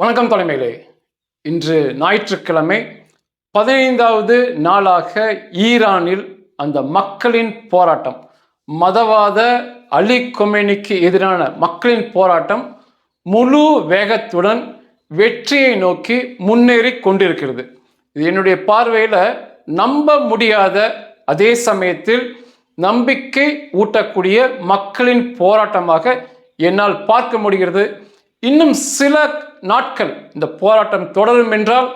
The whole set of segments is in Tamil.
வணக்கம் தலைமையிலே இன்று ஞாயிற்றுக்கிழமை பதினைந்தாவது நாளாக ஈரானில் அந்த மக்களின் போராட்டம் மதவாத அலி கொமேனிக்கு எதிரான மக்களின் போராட்டம் முழு வேகத்துடன் வெற்றியை நோக்கி முன்னேறி கொண்டிருக்கிறது. இது என்னுடைய பார்வையில் நம்ப முடியாத அதே சமயத்தில் நம்பிக்கை ஊட்டக்கூடிய மக்களின் போராட்டமாக என்னால் பார்க்க முடிகிறது. இன்னும் சில நாட்கள் இந்த போராட்டம் தொடரும் என்றால்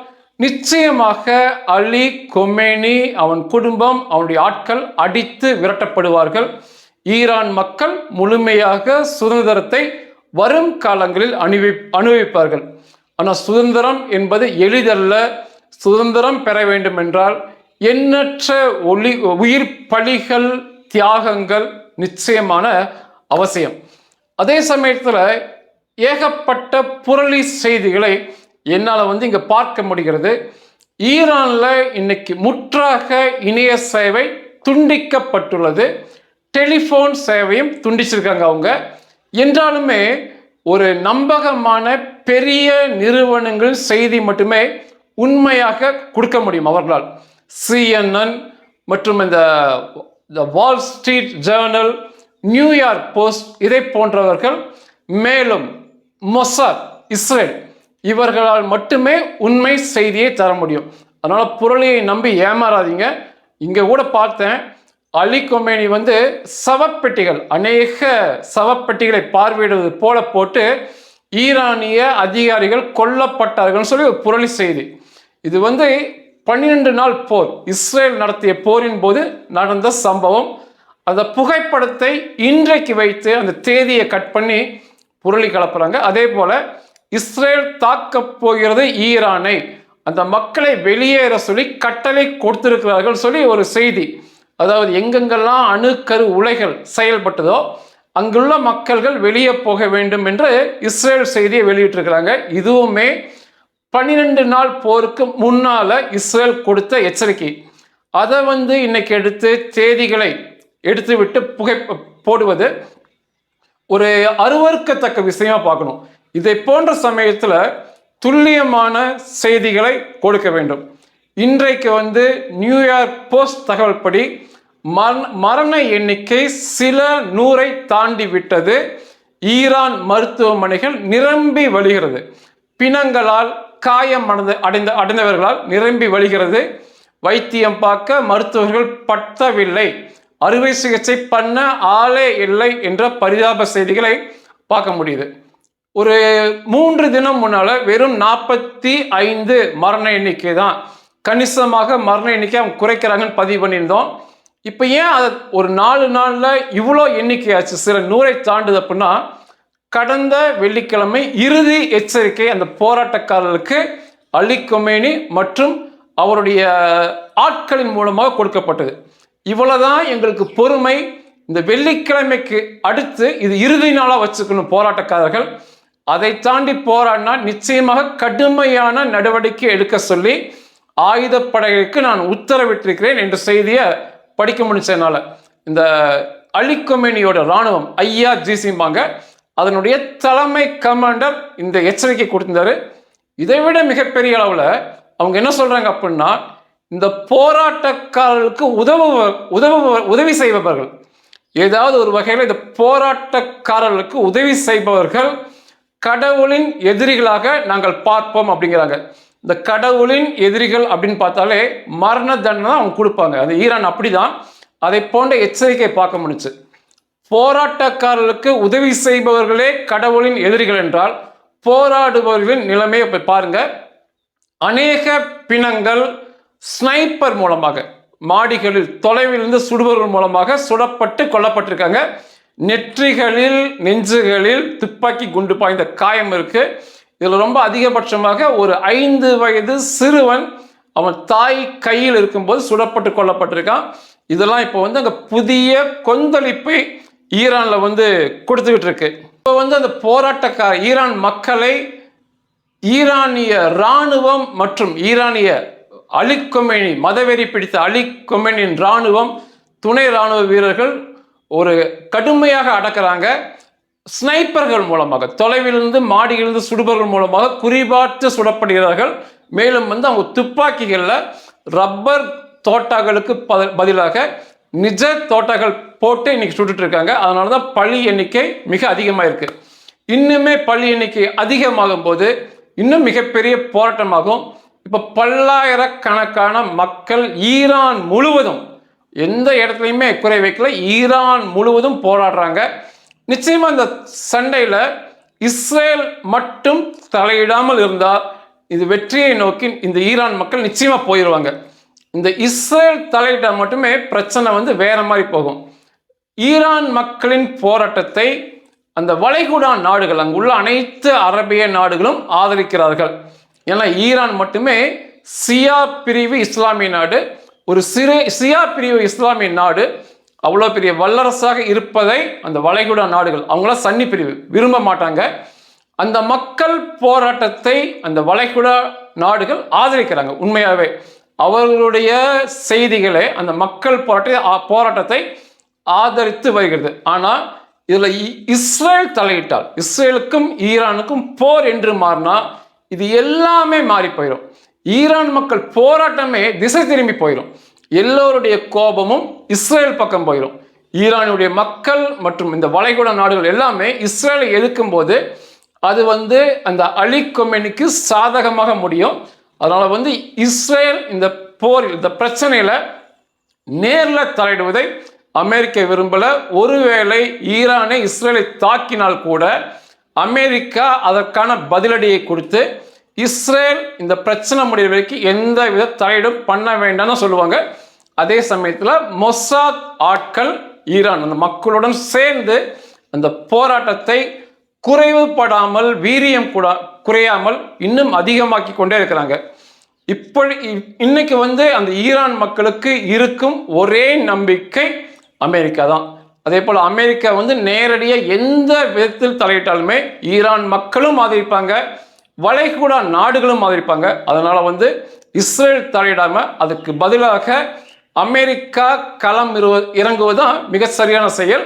நிச்சயமாக அலி கொமேனி அவன் குடும்பம் அவனுடைய ஆட்கள் அடித்து விரட்டப்படுவார்கள். ஈரான் மக்கள் முழுமையாக சுதந்திரத்தை வரும் காலங்களில் அணிவி அனுபவிப்பார்கள். ஆனால் சுதந்திரம் என்பது எளிதல்ல. சுதந்திரம் பெற வேண்டும் என்றால் எண்ணற்ற ஒளி உயிர் பலிகள் தியாகங்கள் நிச்சயமான அவசியம். அதே சமயத்தில் ஏகப்பட்ட புரளி செய்திகளை என்னால் வந்து இங்கே பார்க்க முடிகிறது. ஈரானில் இன்னைக்கு முற்றாக இணைய சேவை துண்டிக்கப்பட்டுள்ளது. டெலிஃபோன் சேவையும் துண்டிச்சிருக்காங்க அவங்க. என்றாலுமே ஒரு நம்பகமான பெரிய நிறுவனங்கள் செய்தி மட்டுமே உண்மையாக கொடுக்க முடியும் அவர்களால். சிஎன்என் மற்றும் இந்த Wall Street Journal New York Post இதை போன்றவர்கள் மேலும் மொசாத் இஸ்ரேல் இவர்களால் மட்டுமே உண்மை செய்தியை தர முடியும். அதனால் புரளியை நம்பி ஏமாறாதீங்க. இங்கே கூட பார்த்தேன் அலி கொமேனி வந்து சவப்பெட்டிகள் அநேக சவப்பெட்டிகளை பார்வையிடுவது போல போட்டு ஈரானிய அதிகாரிகள் கொல்லப்பட்டார்கள் சொல்லி ஒரு புரளி செய்தி. இது வந்து பன்னிரெண்டு நாள் போர். இஸ்ரேல் நடத்திய போரின் போது நடந்த சம்பவம். அந்த புகைப்படத்தை இன்றைக்கு வைத்து அந்த தேதியை கட் பண்ணி புரளி கலப்புறாங்க. அதே போல இஸ்ரேல் தாக்கப் போகிறது ஈரானை. அந்த மக்களை வெளியேற சொல்லி கட்டளை கொடுத்திருக்கிறார்கள் சொல்லி ஒரு செய்தி. அதாவது எங்கெங்கெல்லாம் அணுக்கரு உலைகள் செயல்பட்டதோ அங்குள்ள மக்கள்கள் வெளியே போக வேண்டும் என்று இஸ்ரேல் செய்தியை வெளியிட்டிருக்கிறாங்க. இதுவுமே பன்னிரெண்டு நாள் போருக்கு முன்னால் இஸ்ரேல் கொடுத்த எச்சரிக்கை. அதை வந்து இன்னைக்கு எடுத்து தேதிகளை எடுத்துவிட்டு புகை போடுவது. ஒரு அருவறுக்கத்தக்க விஷயமா பார்க்கணும். இதை போன்ற சமயத்தில் துல்லியமான செய்திகளை கொடுக்க வேண்டும். இன்றைக்கு வந்து நியூயார்க் போஸ்ட் தகவல் படி மரண மரண எண்ணிக்கை சில நூறை தாண்டி விட்டது. ஈரான் மருத்துவமனைகள் நிரம்பி வழிகிறது. பிணங்களால் காயம் அடைந்த அடைந்த அடைந்தவர்களால் நிரம்பி வழிகிறது. வைத்தியம் பார்க்க மருத்துவர்கள் பட்டவில்லை. அறுவை சிகிச்சை பண்ண ஆளே இல்லை என்ற பரிதாப செய்திகளை பார்க்க முடியுது. ஒரு மூன்று தினம் முன்னால வெறும் நாற்பத்தி ஐந்து மரண எண்ணிக்கை தான். கணிசமாக மரண எண்ணிக்கை அவங்க குறைக்கிறாங்கன்னு பதிவு பண்ணியிருந்தோம். இப்போ ஏன் அதை ஒரு நாலு நாளில் இவ்வளோ எண்ணிக்கையாச்சு சில நூறை தாண்டுது அப்படின்னா கடந்த வெள்ளிக்கிழமை இறுதி எச்சரிக்கை அந்த போராட்டக்காரர்களுக்கு அலி கொமேனி மற்றும் அவருடைய ஆட்களின் மூலமாக கொடுக்கப்பட்டது. இவ்வளோதான் எங்களுக்கு பொறுமை. இந்த வெள்ளிக்கிழமைக்கு அடுத்து இது இறுதி நாளாக வச்சுக்கணும் போராட்டக்காரர்கள். அதை தாண்டி போராடினா நிச்சயமாக கடுமையான நடவடிக்கை எடுக்க சொல்லி ஆயுதப்படைகளுக்கு நான் உத்தரவிட்டிருக்கிறேன் என்ற செய்தியை படிக்க முடிச்சதுனால இந்த அலிகொமேனியோட இராணுவம் ஐயா ஜிசிம்பாங்க அதனுடைய தலைமை கமாண்டர் இந்த எச்சரிக்கை கொடுத்திருந்தாரு. இதை விட மிகப்பெரிய அளவில் அவங்க என்ன சொல்கிறாங்க அப்படின்னா இந்த போராட்டக்காரர்களுக்கு உதவு உதவு உதவி செய்பவர்கள். ஏதாவது ஒரு வகையில் இந்த போராட்டக்காரர்களுக்கு உதவி செய்பவர்கள் கடவுளின் எதிரிகளாக நாங்கள் பார்ப்போம் அப்படிங்கிறாங்க. இந்த கடவுளின் எதிரிகள் அப்படின்னு பார்த்தாலே மரண தண்டனை தான் அவங்க கொடுப்பாங்க. அந்த ஈரான் அப்படிதான். அதை போன்ற எச்சரிக்கை பார்க்க முடிச்சு போராட்டக்காரர்களுக்கு உதவி செய்பவர்களே கடவுளின் எதிரிகள் என்றால் போராடுபவர்களின் நிலைமையை போய் பாருங்க. அநேக பிணங்கள் ஸ்னைப்பர் மூலமாக மாடிகளில் தொலைவிலிருந்து சுடுபவர்கள் மூலமாக சுடப்பட்டு கொல்லப்பட்டிருக்காங்க. நெற்றிகளில் நெஞ்சுகளில் துப்பாக்கி குண்டு பாய்ந்த காயம் இருக்கு. இதில் ரொம்ப அதிகபட்சமாக ஒரு ஐந்து வயது சிறுவன் அவன் தாய் கையில் இருக்கும்போது சுடப்பட்டு கொல்லப்பட்டிருக்கான். இதெல்லாம் இப்போ வந்து அங்கே புதிய கொந்தளிப்பை ஈரானில் வந்து கொடுத்துக்கிட்டு இருக்கு. இப்போ வந்து அந்த போராட்டக்கார ஈரான் மக்களை ஈரானிய இராணுவம் மற்றும் ஈரானிய அலி மதவெறி பிடித்த அலி ராணுவம் இராணுவம் துணை இராணுவ வீரர்கள் ஒரு கடுமையாக அடக்கிறாங்க. ஸ்னைப்பர்கள் மூலமாக தொலைவிலிருந்து மாடியிலிருந்து சுடுபவர்கள் மூலமாக குறிபார்த்து சுடப்படுகிறார்கள். மேலும் வந்து அவங்க துப்பாக்கிகளில் ரப்பர் தோட்டாக்களுக்கு பத- பதிலாக நிஜ தோட்டாக்கள் போட்டு இன்னைக்கு சுட்டுட்டு இருக்காங்க அதனால தான் பழி எண்ணிக்கை மிக அதிகமாக இருக்கு இன்னுமே பள்ளி எண்ணிக்கை அதிகமாகும் போது இன்னும் மிகப்பெரிய போராட்டமாகும். இப்போ பல்லாயிரக்கணக்கான மக்கள் ஈரான் முழுவதும் எந்த இடத்துலையுமே குறை வைக்கல. ஈரான் முழுவதும் போராடுறாங்க. நிச்சயமா இந்த சண்டையில் இஸ்ரேல் மட்டும் தலையிடாமல் இருந்தால் இது வெற்றியை நோக்கி இந்த ஈரான் மக்கள் நிச்சயமாக போயிடுவாங்க இந்த இஸ்ரேல் தலையிட்டால் மட்டுமே பிரச்சனை வந்து வேற மாதிரி போகும். ஈரான் மக்களின் போராட்டத்தை அந்த வளைகுடா நாடுகள் அங்குள்ள அனைத்து அரபிய நாடுகளும் ஆதரிக்கிறார்கள். ஏன்னா ஈரான் மட்டுமே சியா பிரிவு இஸ்லாமிய நாடு. ஒரு சிறு சியா பிரிவு இஸ்லாமிய நாடு. அவ்வளோ பெரிய வல்லரசாக இருப்பதை அந்த வளைகுடா நாடுகள் அவங்களாம் சன்னி பிரிவு விரும்ப மாட்டாங்க. அந்த மக்கள் போராட்டத்தை அந்த வளைகுடா நாடுகள் ஆதரிக்கிறாங்க உண்மையாகவே அவர்களுடைய செய்திகளை அந்த மக்கள் போராட்ட போராட்டத்தை ஆதரித்து வருகிறது. ஆனால் இதில் இஸ்ரேல் தலையிட்டால் இஸ்ரேலுக்கும் ஈரானுக்கும் போர் என்று மாறினா இது எல்லாமே மாறி போயிடும் ஈரான் மக்கள் போராட்டமே திசை திரும்பி போயிடும் எல்லோருடைய கோபமும் இஸ்ரேல் பக்கம் போயிடும் ஈரானுடைய மக்கள் மற்றும் இந்த வளைகுடா நாடுகள் எல்லாமே இஸ்ரேலை எதிர்க்கும் போது அது வந்து அந்த அலி கொமெனிக்கு சாதகமாக முடியும். அதனால் வந்து இஸ்ரேல் இந்த போரில் இந்த பிரச்சனையில் நேரில் தலையிடுவதை அமெரிக்க விரும்பல. ஒருவேளை ஈரானை இஸ்ரேலை தாக்கினால் கூட அமெரிக்கா அதற்கான பதிலடியை கொடுத்து இஸ்ரேல் இந்த பிரச்சனை முடிவு வரைக்கும் எந்த வித தலையீடும் பண்ண வேண்டாம்னு சொல்லுவாங்க. அதே சமயத்தில் மொசாத் ஆட்கள் ஈரான் அந்த மக்களுடன் சேர்ந்து அந்த போராட்டத்தை குறைவுபடாமல் வீரியம் கூட குறையாமல் இன்னும் அதிகமாக்கி கொண்டே இருக்கிறாங்க. இப்படி இன்னைக்கு வந்து அந்த ஈரான் மக்களுக்கு இருக்கும் ஒரே நம்பிக்கை அமெரிக்கா தான். அதே போல் அமெரிக்கா வந்து நேரடியாக எந்த விதத்தில் தலையிட்டாலுமே ஈரான் மக்களும் ஆதரிப்பாங்க வளைகுடா நாடுகளும் ஆதரிப்பாங்க. அதனால் வந்து இஸ்ரேல் தலையிடாமல் அதுக்கு பதிலாக அமெரிக்கா களம் இரு- இறங்குவதுதான் மிக சரியான செயல்.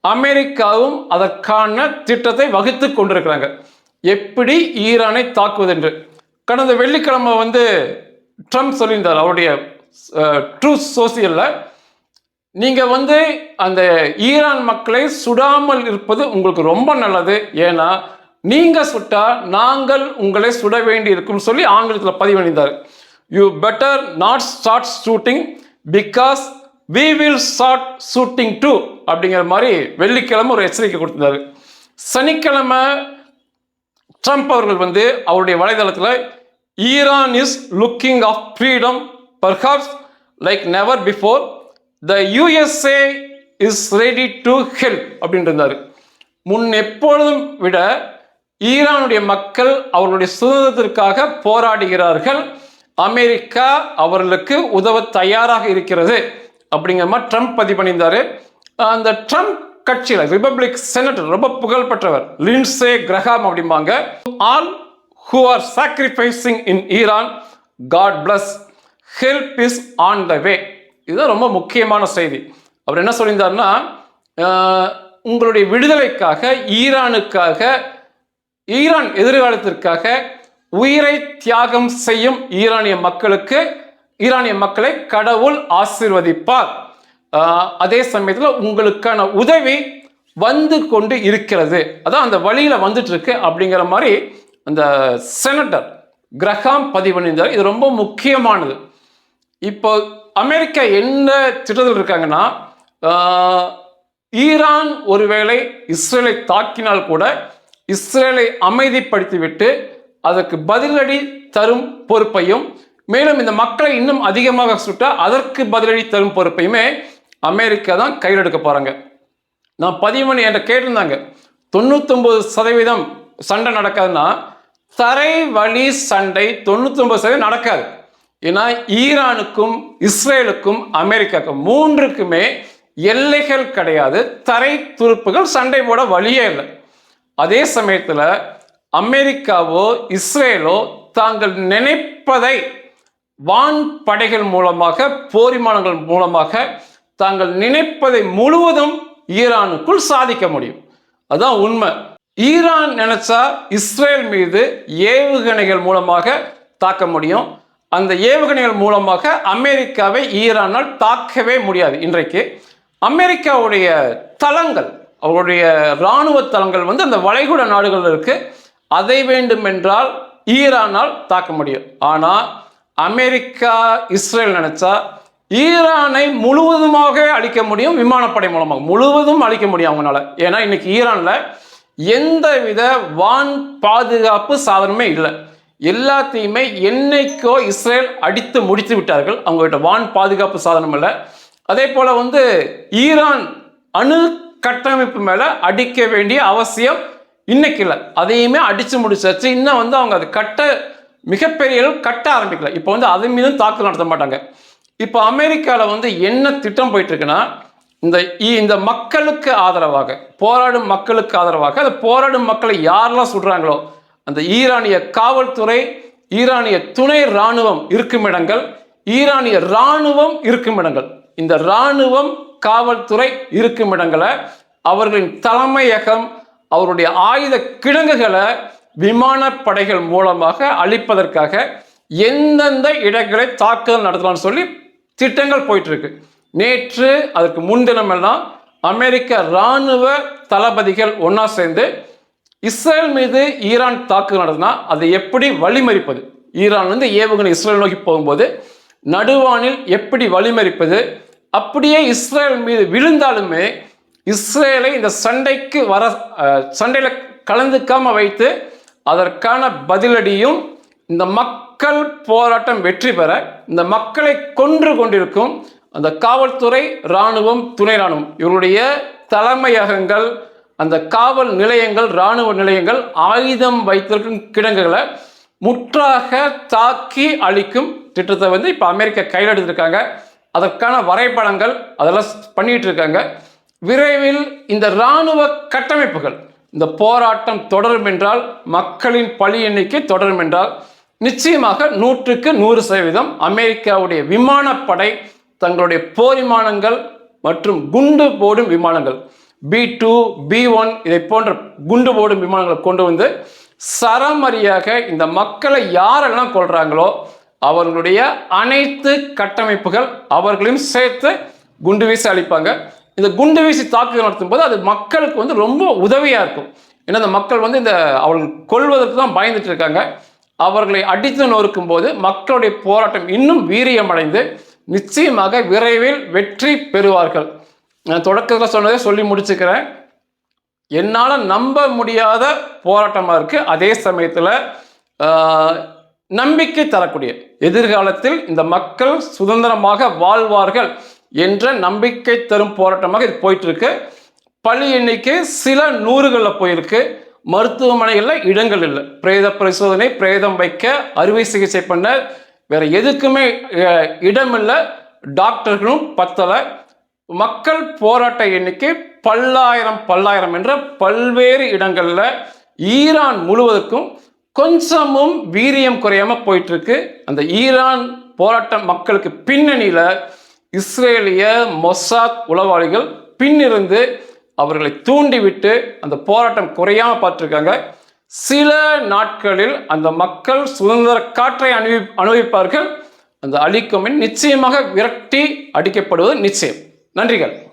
அமெரிக்காவும் அதற்கான திட்டத்தை வகுத்து கொண்டிருக்கிறாங்க. எப்படி ஈரானை தாக்குவது என்று கடந்த வெள்ளிக்கிழமை வந்து ட்ரம்ப் சொல்லியிருந்தார் அவருடைய ட்ரூ சோசியலில் நீங்கள் வந்து அந்த ஈரான் மக்களை சுடாமல் இருப்பது உங்களுக்கு ரொம்ப நல்லது. ஏன்னா நீங்கள் சுட்டா நாங்கள் உங்களை சுட வேண்டி இருக்கும்னு சொல்லி ஆங்கிலத்தில் பதிவு பண்ணியிருந்தார் you better not start shooting because we will start shooting too அப்படிங்கிற மாதிரி வெள்ளிக்கிழமை ஒரு எச்சரிக்கை கொடுத்திருந்தாரு. சனிக்கிழமை ட்ரம்ப் அவர்கள் வந்து அவருடைய வலைதளத்தில் Iran is looking of freedom perhaps like never before the USA is ready to help அப்படின்ட்டு இருந்தார் முன் எப்பொழுதும் விட ஈரானுடைய மக்கள் அவர்களுடைய சுதந்திரத்திற்காக போராடுகிறார்கள். அமெரிக்கா அவர்களுக்கு உதவ தயாராக இருக்கிறது. அப்படிங்கிற மாதிரி ட்ரம்ப் பதிவு பண்ணியிருந்தார் அந்த ட்ரம்ப் கட்சியில் ரிபப்ளிக் செனட்டர் ரொம்ப புகழ்பெற்றவர் லின்சே கிரஹாம் அப்படிம்பாங்க. All who are sacrificing in Iran God bless help is on the way இதுதான் ரொம்ப முக்கியமான செய்தி. அவர் என்ன சொல்லியிருந்தாருன்னா உங்களுடைய விடுதலைக்காக ஈரானுக்காக ஈரான் எதிர்காலத்திற்காக உயிரை தியாகம் செய்யும் ஈரானிய மக்களுக்கு ஈரானிய மக்களை கடவுள் ஆசிர்வதிப்பார். அதே சமயத்தில் உங்களுக்கான உதவி வந்து கொண்டு இருக்கிறது. அதான் அந்த வழியில் வந்துட்டு இருக்கு அப்படிங்கிற மாதிரி அந்த செனட்டர் கிரஹாம் பதிவு பண்ணியிருந்தார். இது ரொம்ப முக்கியமானது. இப்போ அமெரிக்கா என்ன திட்டத்தில் இருக்காங்கன்னா ஈரான் ஒருவேளை இஸ்ரேலை தாக்கினால் கூட இஸ்ரேலை அமைதிப்படுத்திவிட்டு அதற்கு பதிலடி தரும் பொறுப்பையும் மேலும் இந்த மக்களை இன்னும் அதிகமாக சுட்ட அதற்கு பதிலடி தரும் பொறுப்பையுமே அமெரிக்கா தான் கையில் எடுக்க போகிறாங்க நான் பதிவு பண்ணி என்கிட்ட கேட்டிருந்தாங்க. தொண்ணூத்தொம்பது சதவீதம் சண்டை நடக்காதுன்னா தரை வழி சண்டை தொண்ணூத்தொம்பது சதவீதம் நடக்காது. ஏன்னா ஈரானுக்கும் இஸ்ரேலுக்கும் அமெரிக்காவுக்கும் மூன்றுக்குமே எல்லைகள் கிடையாது தரை துருப்புகள் சண்டை போட வழியே இல்லை. அதே சமயத்தில் அமெரிக்காவோ இஸ்ரேலோ தாங்கள் நினைப்பதை வான் படைகள் மூலமாக போரிமானங்கள் மூலமாக தாங்கள் நினைப்பதை முழுவதும் ஈரானுக்குள் சாதிக்க முடியும். அதுதான் உண்மை. ஈரான் நினைச்சா இஸ்ரேல் மீது ஏவுகணைகள் மூலமாக தாக்க முடியும். அந்த ஏவுகணைகள் மூலமாக அமெரிக்காவை ஈரானால் தாக்கவே முடியாது. இன்றைக்கு அமெரிக்காவுடைய தளங்கள் அவருடைய இராணுவ தளங்கள் வந்து அந்த வளைகுடா நாடுகள் இருக்குது அதை வேண்டுமென்றால் ஈரானால் தாக்க முடியும். ஆனால் அமெரிக்கா இஸ்ரேல் நினச்சா ஈரானை முழுவதுமாக அழிக்க முடியும் விமானப்படை மூலமாக முழுவதும் அழிக்க முடியும் அவங்களால. ஏன்னா இன்னைக்கு ஈரானில் எந்தவித வான் பாதுகாப்பு சாதனமே இல்லை. எல்லாத்தையுமே என்னைக்கோ இஸ்ரேல் அடித்து முடித்து விட்டார்கள். அவங்ககிட்ட வான் பாதுகாப்பு சாதனம் இல்லை அதே போல் வந்து ஈரான் அணு கட்டமைப்பு மேலே அடிக்க வேண்டிய அவசியம் இன்னைக்கு இல்லை. அதையுமே அடித்து முடிச்சாச்சு. இன்னும் வந்து அவங்க அது கட்ட மிகப்பெரிய அளவு கட்ட ஆரம்பிக்கல. இப்போ வந்து அதன் மீதும் தாக்குதல் நடத்த மாட்டாங்க. இப்போ அமெரிக்காவில் வந்து என்ன திட்டம் போயிட்டு இருக்குன்னா இந்த இ- இந்த மக்களுக்கு ஆதரவாக போராடும் மக்களுக்கு ஆதரவாக அந்த போராடும் மக்களை யாரெல்லாம் சுடுறாங்களோ அந்த ஈரானிய காவல்துறை ஈரானிய துணை ராணுவம் இருக்கும் இடங்கள் ஈரானிய ராணுவம் இருக்கும் இடங்கள் இந்த ராணுவம் காவல்துறை இருக்கும் இடங்களை அவர்களின் தலைமையகம் அவருடைய ஆயுத கிடங்குகளை விமானப்படைகள் மூலமாக அழிப்பதற்காக எந்தெந்த இடங்களை தாக்குதல் நடத்தலாம்னு சொல்லி திட்டங்கள் போயிட்டு இருக்கு நேற்று அதற்கு முன்தினமெல்லாம் அமெரிக்க இராணுவ தளபதிகள் ஒன்றா சேர்ந்து இஸ்ரேல் மீது ஈரான் தாக்குதல் நடத்தினா அதை எப்படி வழிமறிப்பது? ஈரான் வந்து ஏவுகணை இஸ்ரேல் நோக்கி போகும்போது நடுவானில் எப்படி வழிமறிப்பது? அப்படியே இஸ்ரேல் மீது விழுந்தாலுமே இஸ்ரேலை இந்த சண்டைக்கு வர சண்டையில் கலந்துக்காம வைத்து அதற்கான பதிலடியும் இந்த மக்கள் போராட்டம் வெற்றி பெற இந்த மக்களை கொன்று கொண்டிருக்கும் அந்த காவல்துறை இராணுவம் துணை இராணுவம் இவருடைய தலைமையகங்கள் அந்த காவல் நிலையங்கள் இராணுவ நிலையங்கள் ஆயுதம் வைத்திருக்கும் கிடங்குகளை முற்றாக தாக்கி அழிக்கும் திட்டத்தை வந்து இப்போ அமெரிக்கா கையில் எடுத்திருக்காங்க அதற்கான வரைபடங்கள் அதெல்லாம் பண்ணிகிட்டு இருக்காங்க விரைவில் இந்த இராணுவ கட்டமைப்புகள் இந்த போராட்டம் தொடரும் என்றால் மக்களின் பழி எண்ணிக்கை தொடரும் என்றால் நிச்சயமாக நூற்றுக்கு நூறு சதவீதம் அமெரிக்காவுடைய விமானப்படை தங்களுடைய போர் விமானங்கள் மற்றும் குண்டு போடும் விமானங்கள் பி டூ பி ஒன் இதை போன்ற குண்டு போடும் விமானங்களை கொண்டு வந்து சரமரியாக இந்த மக்களை யாரெல்லாம் கொள்றாங்களோ அவர்களுடைய அனைத்து கட்டமைப்புகள் அவர்களையும் சேர்த்து குண்டு வீசி அழிப்பாங்க. இந்த குண்டு வீசி தாக்குதல் நடத்தும் போது அது மக்களுக்கு வந்து ரொம்ப உதவியா இருக்கும். ஏன்னா இந்த மக்கள் வந்து இந்த அவர்கள் கொள்வதற்கு தான் பயந்துட்டு இருக்காங்க. அவர்களை அடித்து நொறுக்கும் போது மக்களுடைய போராட்டம் இன்னும் வீரியமடைந்து நிச்சயமாக விரைவில் வெற்றி பெறுவார்கள். நான் தொடக்கத்தில் சொன்னதை சொல்லி முடிச்சுக்கிறேன். என்னால் நம்ப முடியாத போராட்டமாக இருக்குது அதே சமயத்தில் நம்பிக்கை தரக்கூடிய எதிர்காலத்தில் இந்த மக்கள் சுதந்திரமாக வாழ்வார்கள் என்ற நம்பிக்கை தரும் போராட்டமாக இது போயிட்டு இருக்கு பள்ளி எண்ணிக்கை சில நூறுகளில் போயிருக்கு. மருத்துவமனைகளில் இடங்கள் இல்லை. பிரேத பரிசோதனை பிரேதம் வைக்க அறுவை சிகிச்சை பண்ண வேற எதுக்குமே இடமில்லை. டாக்டர்களும் பத்தலை. மக்கள் போராட்ட எண்ணிக்கை பல்லாயிரம் பல்லாயிரம் என்ற பல்வேறு இடங்களில் ஈரான் முழுவதற்கும் கொஞ்சமும் வீரியம் குறையாம போயிட்டு இருக்கு அந்த ஈரான் போராட்ட மக்களுக்கு பின்னணியில் இஸ்ரேலிய மொசாத் உளவாளிகள் பின்னிருந்து அவர்களை தூண்டிவிட்டு அந்த போராட்டம் குறையாம பார்த்துருக்காங்க. சில நாட்களில் அந்த மக்கள் சுதந்திர காற்றை அனுபவி அனுபவிப்பார்கள். அந்த அழிக்கும் நிச்சயமாக விரட்டி அடிக்கப்படுவது நிச்சயம். நன்றிகள்.